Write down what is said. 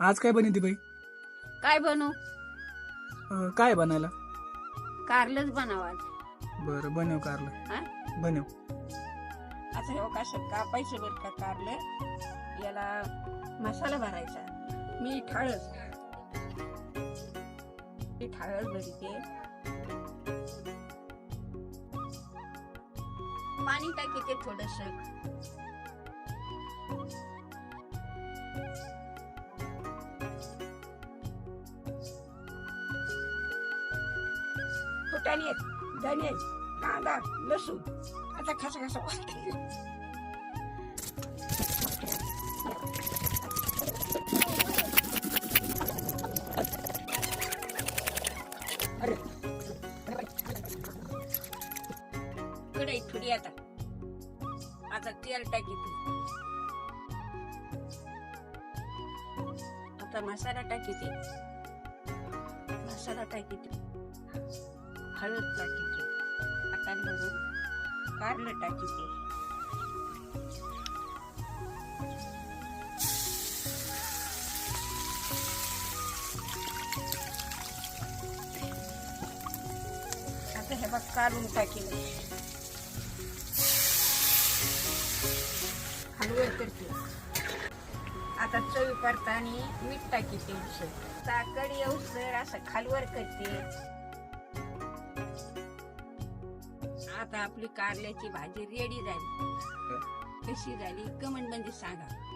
आज काय बनवते बाई? काय बनवू? अं, काय बनायला? कारलंच बनावा बरं बनव कारलं. हा? बनव. असं हे कसं कापायचं बरं का कारलं. याला मसाला भरायचा. मीठ हळद. मीठ हळद भरते. पाणी टाकीते थोडस. फुटाणे धने कांदा लसूण. आता खसा खसा वाटायला. कढई थोडी आता. आता तेल टाकी आता मसाला टाकी मसाला टाकी हळद टाकी आता भरून कारलं टाकी आता हे बघ काढून टाकेल हलवे करते. आता चवी पडताना मीठ टाकीते साखर येऊसर असं खालवर करते. आता आपली कारल्याची भाजी रेडी झाली. कशी झाली? कमेंटमध्ये सांगा.